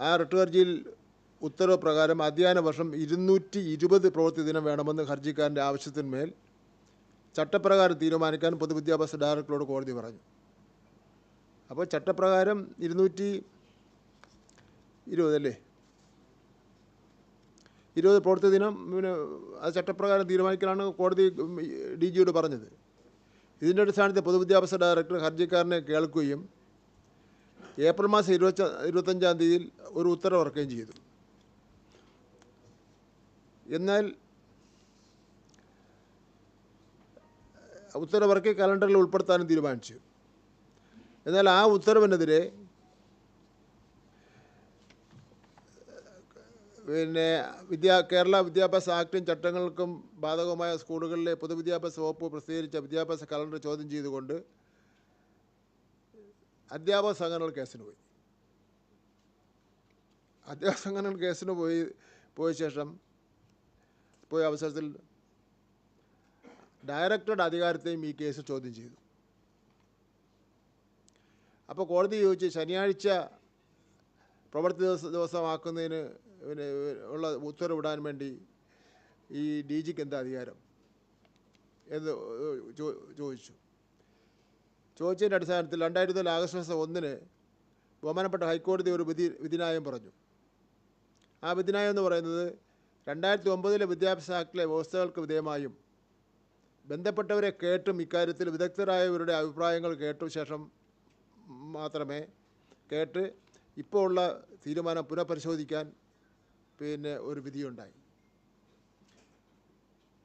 ആ റിട്ട് ഹർജിയിൽ ഉത്തരവ് പ്രകാരം അധ്യയന വർഷം ഇരുന്നൂറ്റി ഇരുപത് പ്രവൃത്തി ദിനം വേണമെന്ന് ഹർജിക്കാരന്റെ ആവശ്യത്തിന്മേൽ ചട്ടപ്രകാരം തീരുമാനിക്കാൻ പൊതുവിദ്യാഭ്യാസ ഡയറക്ടറോട് കോടതി പറഞ്ഞു. അപ്പോൾ ചട്ടപ്രകാരം ഇരുന്നൂറ്റി ഇരുപതല്ലേ ഇരുപത് പ്രവൃത്തി ദിനം പിന്നെ അത് ചട്ടപ്രകാരം തീരുമാനിക്കാനാണ് കോടതി ഡി ജിയോട് പറഞ്ഞത്. ഇതിന്റെ അടിസ്ഥാനത്തിൽ പൊതുവിദ്യാഭ്യാസ ഡയറക്ടർ ഹർജിക്കാരനെ കേൾക്കുകയും ഏപ്രിൽ മാസം ഇരുപത്തി ഇരുപത്തഞ്ചാം തീയതിയിൽ ഒരു ഉത്തരവ് ഇറക്കുകയും ചെയ്തു. എന്നാൽ ഉത്തരവിറക്കി കലണ്ടറിൽ ഉൾപ്പെടുത്താനും തീരുമാനിച്ചു. എന്നാൽ ആ ഉത്തരവിനെതിരെ പിന്നെ വിദ്യാ കേരള വിദ്യാഭ്യാസ ആക്ടും ചട്ടങ്ങൾക്കും ബാധകമായ സ്കൂളുകളിലെ പൊതുവിദ്യാഭ്യാസ വകുപ്പ് പ്രസിദ്ധീകരിച്ച വിദ്യാഭ്യാസ കലണ്ടർ ചോദ്യം ചെയ്തുകൊണ്ട് അധ്യാപക സംഘടനകൾ കേസിന് പോയി. അധ്യാപക സംഘടനകൾ കേസിന് പോയി പോയ ശേഷം പോയ അവസരത്തിൽ ഡയറക്ടറുടെ അധികാരത്തെയും ഈ കേസ് ചോദ്യം ചെയ്തു. അപ്പോൾ കോടതി ചോദിച്ച് ശനിയാഴ്ച പ്രവൃത്തി ദിവസ ദിവസമാക്കുന്നതിന് ഉള്ള ഉത്തരവിടാൻ വേണ്ടി ഈ ഡി ജിക്ക് എന്താ അധികാരം? എന്ന് ചോദിച്ചു. ചോദിച്ചതിന്റെ അടിസ്ഥാനത്തിൽ രണ്ടായിരത്തി നാല് ആഗസ്റ്റ് മാസം ഒന്നിന് ബഹുമാനപ്പെട്ട ഹൈക്കോടതി ഒരു വിധി വിധിന്യായം പറഞ്ഞു. ആ വിധിന്യായം എന്ന് പറയുന്നത് രണ്ടായിരത്തി ഒമ്പതിലെ വിദ്യാഭ്യാസ ആക്ടിലെ വ്യവസ്ഥകൾക്ക് വിധേയമായും ബന്ധപ്പെട്ടവരെ കേട്ടും ഇക്കാര്യത്തിൽ വിദഗ്ധരായവരുടെ അഭിപ്രായങ്ങൾ കേട്ട ശേഷം മാത്രമേ കേട്ട് ഇപ്പോൾ ഉള്ള തീരുമാനം പുനഃപരിശോധിക്കാൻ പിന്നെ ഒരു വിധിയുണ്ടായി.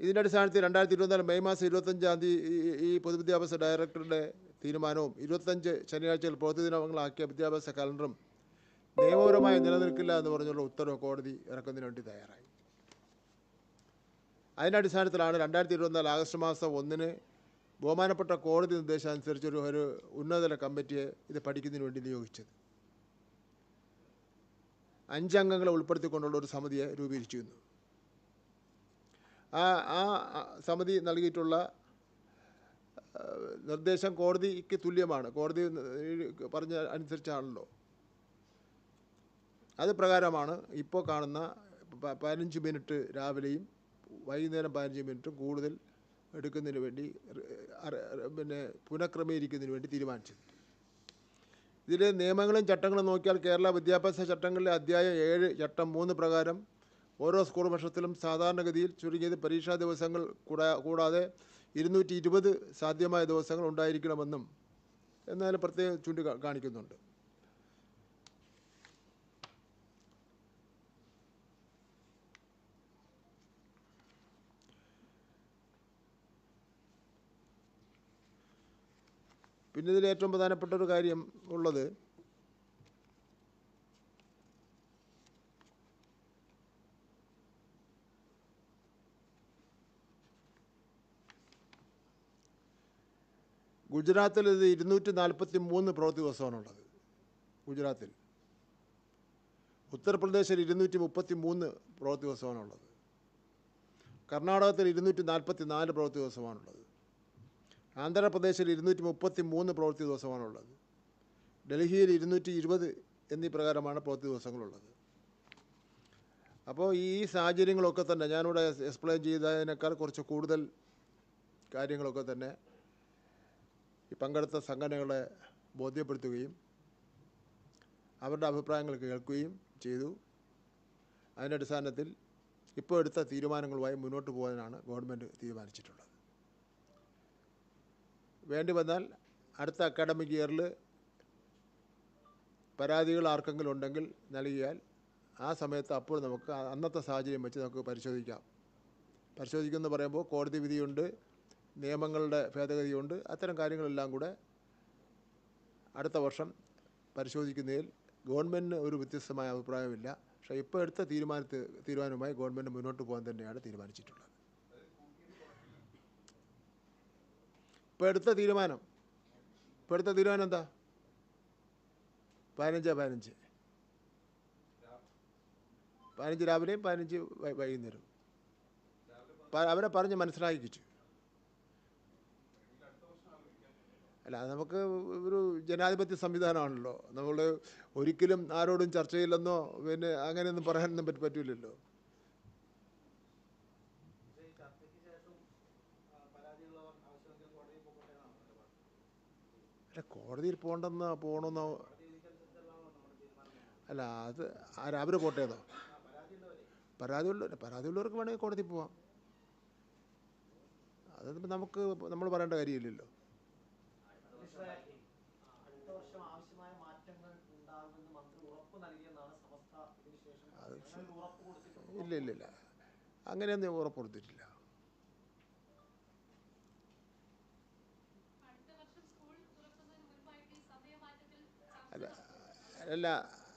ഇതിന്റെ അടിസ്ഥാനത്തിൽ രണ്ടായിരത്തി ഇരുപത്തിനാല് മെയ് മാസം ഇരുപത്തഞ്ചാം തീയതി ഈ പൊതുവിദ്യാഭ്യാസ ഡയറക്ടറുടെ തീരുമാനവും ഇരുപത്തഞ്ച് ശനിയാഴ്ചയിൽ പ്രതിദിനങ്ങളാക്കിയ വിദ്യാഭ്യാസ കലണ്ടറും നിയമപരമായി നിലനിൽക്കില്ല എന്ന് പറഞ്ഞുള്ള ഉത്തരവ് കോടതി ഇറക്കുന്നതിന് വേണ്ടി തയ്യാറായി. അതിന്റെ അടിസ്ഥാനത്തിലാണ് രണ്ടായിരത്തി ഇരുപത്തിനാല് ആഗസ്റ്റ് മാസം ഒന്നിന് ബഹുമാനപ്പെട്ട കോടതി നിർദ്ദേശം അനുസരിച്ച് ഒരു ഒരു ഉന്നതതല കമ്മിറ്റിയെ ഇത് പഠിക്കുന്നതിന് വേണ്ടി നിയോഗിച്ചത്. അഞ്ചംഗങ്ങളെ ഉൾപ്പെടുത്തിക്കൊണ്ടുള്ള ഒരു സമിതിയെ രൂപീകരിച്ചിരുന്നു. ആ ആ സമിതി നൽകിയിട്ടുള്ള നിർദ്ദേശം കോടതിക്ക് തുല്യമാണ്. കോടതി പറഞ്ഞ അനുസരിച്ചാണല്ലോ. അത് പ്രകാരമാണ് ഇപ്പോൾ കാണുന്ന പതിനഞ്ച് മിനിറ്റ് രാവിലെയും വൈകുന്നേരം പതിനഞ്ച് മിനിറ്റും കൂടുതൽ എടുക്കുന്നതിന് വേണ്ടി പിന്നെ പുനഃക്രമീകരിക്കുന്നതിന് വേണ്ടി തീരുമാനിച്ചത്. ഇതിലെ നിയമങ്ങളും ചട്ടങ്ങളും നോക്കിയാൽ കേരള വിദ്യാഭ്യാസ ചട്ടങ്ങളിലെ അധ്യായം ഏഴ് ചട്ടം മൂന്ന് പ്രകാരം ഓരോ സ്കൂൾ വർഷത്തിലും സാധാരണഗതിയിൽ ചുരുങ്ങിയത് പരീക്ഷാ ദിവസങ്ങൾ കൂടാ കൂടാതെ ഇരുന്നൂറ്റി ഇരുപത് സാധ്യമായ ദിവസങ്ങൾ ഉണ്ടായിരിക്കണമെന്നും എന്നാൽ പ്രത്യേകം ചൂണ്ടി കാണിക്കുന്നുണ്ട്. പിന്നെ ഇതിൽ ഏറ്റവും പ്രധാനപ്പെട്ട ഒരു കാര്യം ഉള്ളത് ഗുജറാത്തിൽ ഇത് ഇരുന്നൂറ്റി നാൽപ്പത്തി മൂന്ന് പ്രവൃത്തി ദിവസമാണുള്ളത് ഗുജറാത്തിൽ. ഉത്തർപ്രദേശിൽ ഇരുന്നൂറ്റി മുപ്പത്തി മൂന്ന് പ്രവൃത്തി ദിവസമാണുള്ളത് കർണാടകത്തിൽ ഇരുന്നൂറ്റി നാൽപ്പത്തി നാല് പ്രവൃത്തി ദിവസമാണുള്ളത് ആന്ധ്രാപ്രദേശിൽ ഇരുന്നൂറ്റി മുപ്പത്തി മൂന്ന് പ്രവൃത്തി ദിവസമാണുള്ളത് ഡൽഹിയിൽ ഇരുന്നൂറ്റി ഇരുപത് എന്നീ പ്രകാരമാണ് പ്രവൃത്തി ദിവസങ്ങളുള്ളത്. അപ്പോൾ ഈ സാഹചര്യങ്ങളൊക്കെ തന്നെ ഞാനിവിടെ എക്സ്പ്ലെയിൻ ചെയ്തതിനേക്കാൾ കുറച്ച് കൂടുതൽ കാര്യങ്ങളൊക്കെ തന്നെ ഈ പങ്കെടുത്ത സംഘടനകളെ ബോധ്യപ്പെടുത്തുകയും അവരുടെ അഭിപ്രായങ്ങൾ കേൾക്കുകയും ചെയ്തു. അതിന്റെ അടിസ്ഥാനത്തിൽ ഇപ്പോൾ എടുത്ത തീരുമാനങ്ങളുമായി മുന്നോട്ട് പോകാനാണ് ഗവൺമെന്റ് തീരുമാനിച്ചിട്ടുള്ളത്. വേണ്ടി വന്നാൽ അടുത്ത അക്കാഡമിക് ഇയറിൽ പരാതികൾ ആർക്കെങ്കിലും ഉണ്ടെങ്കിൽ നൽകിയാൽ ആ സമയത്ത് അപ്പോൾ നമുക്ക് അന്നത്തെ സാഹചര്യം വെച്ച് നമുക്ക് പരിശോധിക്കാം. പരിശോധിക്കുമെന്ന് പറയുമ്പോൾ കോടതി വിധിയുണ്ട് നിയമങ്ങളുടെ ഭേദഗതിയുണ്ട്. അത്തരം കാര്യങ്ങളെല്ലാം കൂടെ അടുത്ത വർഷം പരിശോധിക്കുന്നതിൽ ഗവൺമെന്റിന് ഒരു വ്യത്യസ്തമായ അഭിപ്രായമില്ല. പക്ഷേ ഇപ്പോൾ എടുത്ത തീരുമാനത്ത് തീരുമാനവുമായി ഗവൺമെന്റ് മുന്നോട്ട് പോകാൻ തന്നെയാണ് തീരുമാനിച്ചിട്ടുള്ളത്. ഇപ്പോൾ എടുത്ത തീരുമാനം. ഇപ്പോൾ എടുത്ത തീരുമാനം എന്താ? പതിനഞ്ച് പതിനഞ്ച്. പതിനഞ്ച് രാവിലെയും പതിനഞ്ച് വൈകുന്നേരം അവരെ പറഞ്ഞ് മനസ്സിലാക്കിച്ചു അല്ല നമുക്ക് ഒരു ജനാധിപത്യ സംവിധാനമാണല്ലോ. നമ്മൾ ഒരിക്കലും ആരോടും ചർച്ച ചെയ്യില്ലെന്നോ പിന്നെ അങ്ങനെയൊന്നും പറയാനൊന്നും പറ്റി പറ്റില്ലല്ലോ അല്ല കോടതിയിൽ പോകണ്ടെന്ന് പോകണമെന്നോ അല്ല അത് രാവിലെ അവർ പരാതി ഉള്ള പരാതി ഉള്ളവർക്ക് വേണമെങ്കിൽ കോടതി പോവാം. അത് നമുക്ക് നമ്മൾ പറയേണ്ട കാര്യമില്ലല്ലോ. അടുത്ത വർഷം ആവശ്യമായ മാറ്റങ്ങൾ ഉണ്ടാകുമെന്ന് മന്ത്രി ഉറപ്പ് നൽകിയെന്നാണ് സമസ്ത ഇതിനുശേഷം ഉറപ്പ് കൊടുത്തിട്ടുണ്ട് ഇല്ല ഇല്ല ഇല്ല. അങ്ങനെയൊന്നും ഉറപ്പ് കൊടുത്തിട്ടില്ല. അടുത്ത വർഷം സ്കൂൾ തുറക്കുന്നതിന് മുൻപായിട്ട് ഈ സമയമാറ്റത്തിൽ അല്ല അല്ല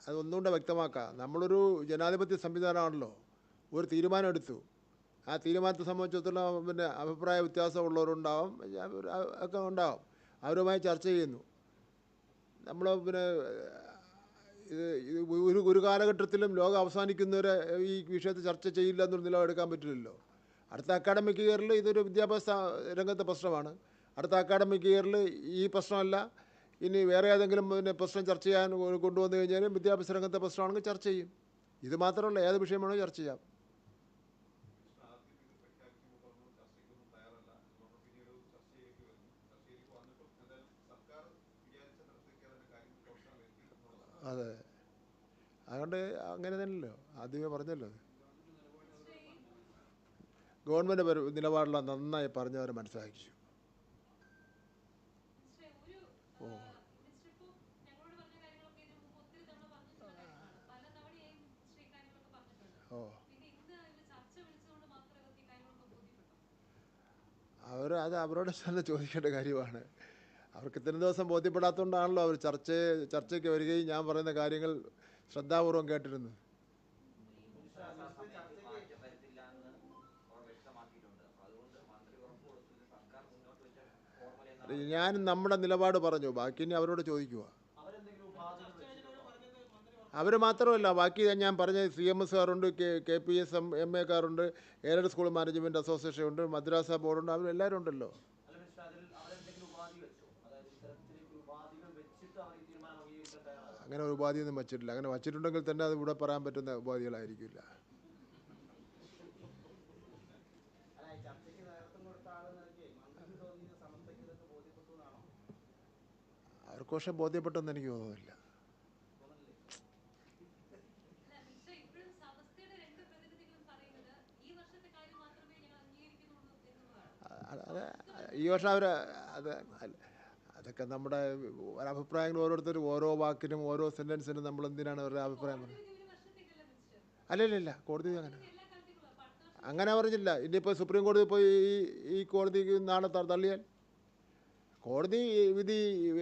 അത് ഒന്നുകൂടെ വ്യക്തമാക്കാം. നമ്മളൊരു ജനാധിപത്യ സംവിധാനമാണല്ലോ. ഒരു തീരുമാനം എടുത്തു ആ തീരുമാനത്തെ സംബന്ധിച്ചിടത്തോളം പിന്നെ അഭിപ്രായ വ്യത്യാസമുള്ളവരുണ്ടാവും ഒക്കെ ഉണ്ടാവും. അവരുമായി ചർച്ച ചെയ്യുന്നു. നമ്മൾ പിന്നെ ഇത് ഒരു ഒരു കാലഘട്ടത്തിലും ലോകം അവസാനിക്കുന്നവരെ ഈ വിഷയത്തെ ചർച്ച ചെയ്യില്ല എന്നൊരു നിലവെടുക്കാൻ പറ്റില്ലല്ലോ. അടുത്ത അക്കാഡമിക് ഇയറിൽ ഇതൊരു വിദ്യാഭ്യാസ രംഗത്തെ പ്രശ്നമാണ്. അടുത്ത അക്കാഡമിക് ഇയറിൽ ഈ പ്രശ്നമല്ല. ഇനി വേറെ ഏതെങ്കിലും പിന്നെ പ്രശ്നം ചർച്ച ചെയ്യാൻ കൊണ്ടുവന്നു കഴിഞ്ഞാലും വിദ്യാഭ്യാസ രംഗത്തെ പ്രശ്നമാണെങ്കിൽ ചർച്ച ചെയ്യും. ഇത് മാത്രമല്ല ഏത് വിഷയമാണോ ചർച്ച ചെയ്യാം. അതെ. അതുകൊണ്ട് അങ്ങനെ തന്നെയല്ലോ. ആദ്യമേ പറഞ്ഞല്ലോ. ഗവൺമെന്റ് നിലപാടെല്ലാം നന്നായി പറഞ്ഞവരെ മനസ്സിലാക്കിച്ചു. ഓ. ഓ. അവർ അത് അവരോട് ചോദിക്കേണ്ട കാര്യമാണ്. അവർക്ക് ഇത്രയും ദിവസം ബോധ്യപ്പെടാത്തതുകൊണ്ടാണല്ലോ അവർ ചർച്ച ചർച്ചയ്ക്ക് വരികയും ഞാൻ പറയുന്ന കാര്യങ്ങൾ ശ്രദ്ധാപൂർവം എന്നാണ് ഞാൻ നമ്മുടെ നിലപാട് പറഞ്ഞു ബാക്കി ഇനി അവരോട് ചോദിക്കുക. അവർ മാത്രമല്ല ബാക്കി ഞാൻ പറഞ്ഞ സി എം എസ് കാറുണ്ട് K P S M M A കാറുണ്ട് എയ്ഡഡ് സ്കൂൾ മാനേജ്മെന്റ് അസോസിയേഷൻ ഉണ്ട് മദ്രാസ ബോർഡുണ്ട് അവരെല്ലാവരും ഉണ്ടല്ലോ അല്ല മിസ്റ്റർ അതിൽ അവരെന്തെങ്കിലും ഉപാധി വെച്ചോ അതായത് ഇത്തരത്തിലേക്ക് ഉപാധികൾ വെച്ചിട്ട് അവർ ഈ തീരുമാനം അംഗീകരിക്കാൻ തയ്യാറാണ് അങ്ങനെ ഒരു ഉപാധിയൊന്നും വച്ചിട്ടില്ല. അങ്ങനെ വച്ചിട്ടുണ്ടെങ്കിൽ തന്നെ അത് ഇവിടെ പറയാൻ പറ്റുന്ന ഉപാധികളായിരിക്കില്ല. അവർക്ക് പക്ഷെ ബോധ്യപ്പെട്ടെന്ന് എനിക്ക് തോന്നുന്നില്ല. ഈ വർഷം അവർ അത് അതൊക്കെ നമ്മുടെ അഭിപ്രായങ്ങൾ ഓരോരുത്തരും ഓരോ വാക്കിനും ഓരോ സെന്റൻസിനും നമ്മൾ എന്തിനാണ് അവരുടെ അഭിപ്രായം പറയുന്നത്. അല്ലല്ല കോടതി അങ്ങനെ. അങ്ങനെ പറഞ്ഞില്ല. ഇനിയിപ്പോൾ സുപ്രീം കോടതി പോയി ഈ ഈ കോടതിക്ക് നാളെ തള്ളിയാൽ? കോടതി വിധി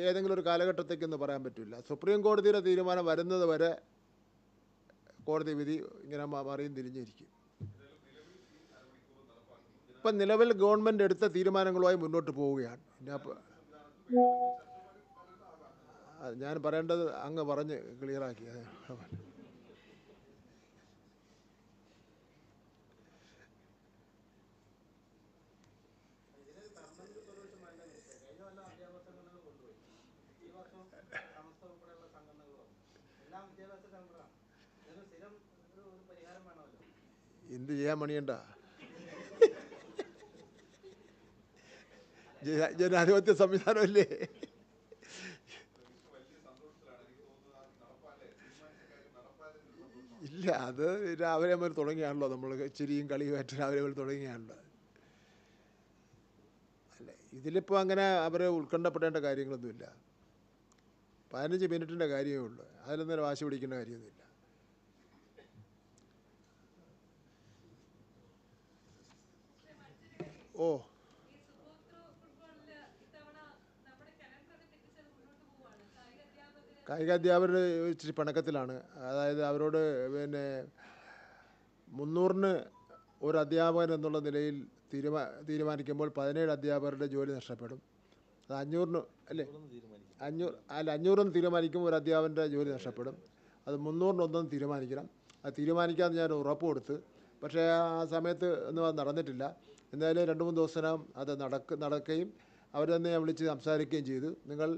ഏതെങ്കിലും ഒരു കാലഘട്ടത്തേക്കൊന്നും പറയാൻ പറ്റില്ല. സുപ്രീം കോടതിയുടെ തീരുമാനം വരുന്നത് വരെ കോടതി വിധി ഇങ്ങനെ മറിയും തിരിഞ്ഞിരിക്കും. ഇപ്പം നിലവിൽ ഗവൺമെന്റ് എടുത്ത തീരുമാനങ്ങളുമായി മുന്നോട്ട് പോവുകയാണ്. പിന്നെ അപ്പോൾ ഞാൻ പറയേണ്ടത് അങ്ങ് പറഞ്ഞ് ക്ലിയറാക്കി എന്ത് ചെയ്യാൻ ഗവൺമെന്റ് സൊല്യൂഷൻ വേണ്ട മിസ്റ്റർ കഴിഞ്ഞ കൊല്ലം അധ്യാപക സംഘടനകൾ കൊണ്ടുപോയി ഈ വർഷം സമസ്ത ഉൾപ്പെടെയുള്ള സംഘടനകൾ വന്നു എല്ലാം വിദ്യാഭ്യാസ സെന്ററാണ് ഇതിന് സ്ഥിരം ഒരു ഒരു പരിഹാരം വേണമല്ലോ എന്ത് ചെയ്യാൻ മണിയണ്ട ജന- ജനാധിപത്യ സംവിധാനമല്ലേ ഇല്ല അത് രാവിലെ മുതൽ തുടങ്ങിയാണല്ലോ നമ്മൾ ചിരിയും കളിയുമായിട്ട് രാവിലെ മുതൽ തുടങ്ങിയാണല്ലോ. അല്ല ഇതിലിപ്പോൾ അങ്ങനെ അവരെ ഉത്കണ്ഠപ്പെടേണ്ട കാര്യങ്ങളൊന്നുമില്ല. പതിനഞ്ച് മിനിറ്റിന്റെ കാര്യമേ ഉള്ളൂ. അതിലൊന്നും വാശി പിടിക്കേണ്ട കാര്യമൊന്നുമില്ല. ഓ. കായികാധ്യാപകർ ഇച്ചിരി പിണക്കത്തിലാണ്. അതായത് അവരോട് പിന്നെ മുന്നൂറിന് ഒരു അധ്യാപകൻ എന്നുള്ള നിലയിൽ തീരുമാ തീരുമാനിക്കുമ്പോൾ പതിനേഴ് അധ്യാപകരുടെ ജോലി നഷ്ടപ്പെടും. അത് അഞ്ഞൂറിന് അല്ലേ? അഞ്ഞൂറ് അല്ല അഞ്ഞൂറിന് തീരുമാനിക്കുമ്പോൾ ഒരു അധ്യാപകന്റെ ജോലി നഷ്ടപ്പെടും. അത് മുന്നൂറിനൊന്നും തീരുമാനിക്കണം. അത് തീരുമാനിക്കാമെന്ന് ഞാൻ ഉറപ്പ് കൊടുത്ത് പക്ഷേ ആ സമയത്ത് ഒന്നും അത് നടന്നിട്ടില്ല. എന്തായാലും രണ്ട് മൂന്ന് ദിവസത്തിനകം അത് നടക്ക് നടക്കുകയും അവർ തന്നെ വിളിച്ച് സംസാരിക്കുകയും ചെയ്തു. നിങ്ങൾ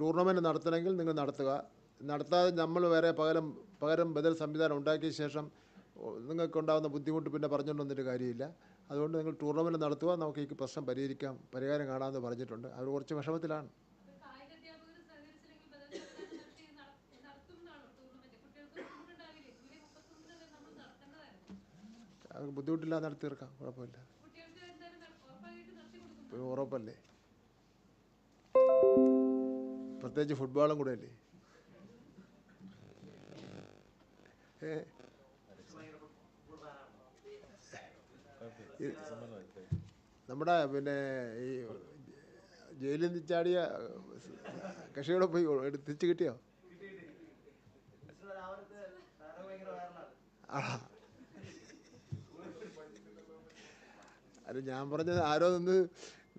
ടൂർണമെന്റ് നടത്തണമെങ്കിൽ നിങ്ങൾ നടത്തുക. നടത്താതെ നമ്മൾ വേറെ പകരം പകരം ബദൽ സംവിധാനം ഉണ്ടാക്കിയ ശേഷം നിങ്ങൾക്കുണ്ടാകുന്ന ബുദ്ധിമുട്ട് പിന്നെ പറഞ്ഞുകൊണ്ട് വന്നിട്ട് കാര്യമില്ല. അതുകൊണ്ട് നിങ്ങൾ ടൂർണമെന്റ് നടത്തുക. നമുക്ക് ഈ പ്രശ്നം പരിഹരിക്കാം. പരിഹാരം കാണാമെന്ന് പറഞ്ഞിട്ടുണ്ട്. അവർ കുറച്ച് വിഷമത്തിലാണ്. ബുദ്ധിമുട്ടില്ലാതെ നടത്തി തീർക്കാം. കുഴപ്പമില്ല. ഉറപ്പല്ലേ? പ്രത്യേകിച്ച് ഫുട്ബോളും കൂടെ അല്ലേ? നമ്മുടെ പിന്നെ ഈ ജയിലിൽ നിന്ന് ചാടിയ കക്ഷികളെ പോയി എടുത്തിച്ച് കിട്ടിയോ? അല്ല ഞാൻ പറഞ്ഞത് ആരോ നിന്ന്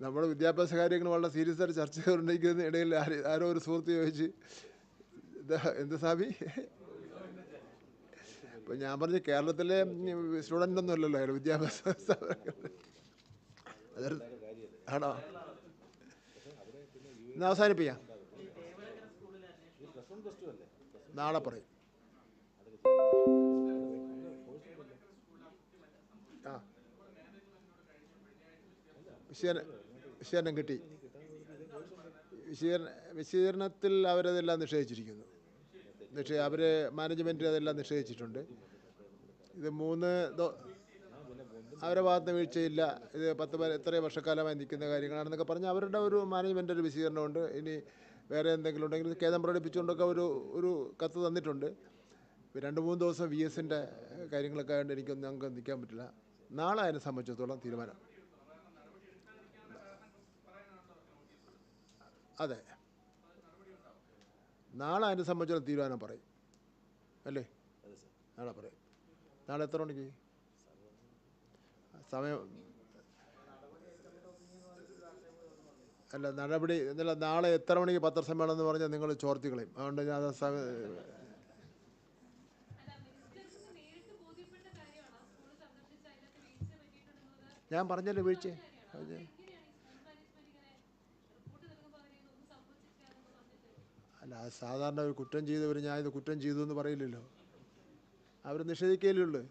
നമ്മുടെ വിദ്യാഭ്യാസ കാര്യങ്ങൾ വളരെ സീരിയസ് ആയിട്ട് ചർച്ച ചെയ്തുകൊണ്ടിരിക്കുന്ന ഇടയിൽ ആര്- ഒരു സുഹൃത്ത് ചോദിച്ച് എന്ത് സാബി? ഇപ്പം ഞാൻ പറഞ്ഞ കേരളത്തിലെ സ്റ്റുഡന്റ് ഒന്നും അല്ലല്ലോ അയാൾ വിദ്യാഭ്യാസ ആണോ? ഇന്ന് അവസാനിപ്പിക്കാം. നാളെ പറയും. ആ. വിശീകരണം കിട്ടി. വിശീകരണ വിശീകരണത്തിൽ അവരതെല്ലാം നിഷേധിച്ചിരിക്കുന്നു. നിഷേ അവർ മാനേജ്മെന്റ് അതെല്ലാം നിഷേധിച്ചിട്ടുണ്ട്. ഇത് മൂന്ന് അവരുടെ ഭാഗത്ത് വീഴ്ചയില്ല. ഇത് പത്ത് എത്രയോ വർഷക്കാലമായി നിൽക്കുന്ന കാര്യങ്ങളാണെന്നൊക്കെ പറഞ്ഞ് അവരുടെ ഒരു മാനേജ്മെന്റ് ഒരു വിശീകരണമുണ്ട് ഇനി വേറെ എന്തെങ്കിലും ഉണ്ടെങ്കിൽ കേന്ദ്രം പ്രകടിപ്പിച്ചുകൊണ്ടൊക്കെ ഒരു ഒരു കത്ത് തന്നിട്ടുണ്ട്. രണ്ട് മൂന്ന് ദിവസം വി എസിന്റെ കാര്യങ്ങളൊക്കെ ആയതുകൊണ്ട് എനിക്കൊന്നും ഞങ്ങൾക്ക് നിൽക്കാൻ പറ്റില്ല. നാളെ അതിനെ സംബന്ധിച്ചിടത്തോളം തീരുമാനം. അതെ. നാളെ അതിനെ സംബന്ധിച്ചുള്ള തീരുമാനം പറയും. അല്ലേ? നാളെ പറയും. നാളെ എത്ര മണിക്ക്? സമയം അല്ല നടപടി എന്നല്ല നാളെ എത്ര മണിക്ക് പത്രസമ്മേളനം എന്ന് പറഞ്ഞാൽ നിങ്ങൾ ചോർത്തിക്കളയും അതുകൊണ്ട് ഞാൻ ഞാൻ പറഞ്ഞല്ലോ അല്ല മിനിസ്റ്റർക്ക് നേരിട്ട് ബോധ്യപ്പെട്ട കാര്യമാണ് ആ സ്കൂൾ സന്ദർശിച്ച് അതിനകത്ത് വീഴ്ച പറ്റിയിട്ടുണ്ടെന്നുള്ളത് ഞാൻ പറഞ്ഞല്ലോ വീഴ്ച കാര്യമാണ് അത് എങ്ങനെയാണ് ഈ സ്കൂൾ മാനേജ്മെന്റ് ഇങ്ങനെ റിപ്പോർട്ട് നൽകുമ്പോൾ അവരെ ഒന്നും സംഭവിച്ചിട്ടില്ല എന്ന് പറഞ്ഞിട്ട് അല്ല സാധാരണ ഒരു കുറ്റം ചെയ്തവർ ഞാൻ ഇത് കുറ്റം ചെയ്തു എന്ന് പറയില്ലല്ലോ. അവർ നിഷേധിക്കുകയല്ലേ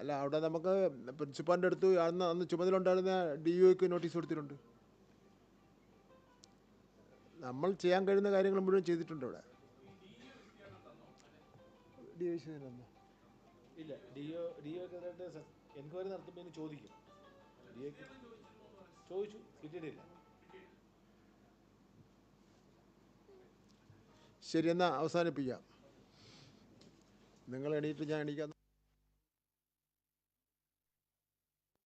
അല്ല അവിടെ നമുക്ക് പ്രിൻസിപ്പാളിന്റെ അടുത്ത് അന്ന് അന്ന് ചുമതല ഉണ്ടായിരുന്ന ഡി യുക്ക് നോട്ടീസ് കൊടുത്തിട്ടുണ്ട്. നമ്മൾ ചെയ്യാൻ കഴിയുന്ന കാര്യങ്ങൾ മുഴുവൻ ചെയ്തിട്ടുണ്ട് അവിടെ ഡി ഒ ഇല്ല ഡി ഒ ഡി ഒക്കെ എൻക്വയറി നടത്തുമ്പോൾ ചോദിക്കും. ഒക്ക് ചോദിച്ചു കിട്ടിയിട്ടില്ല. ശരി എന്നാൽ അവസാനിപ്പിക്കാം. നിങ്ങൾ എണീറ്റ് ഞാൻ എണീക്കാം.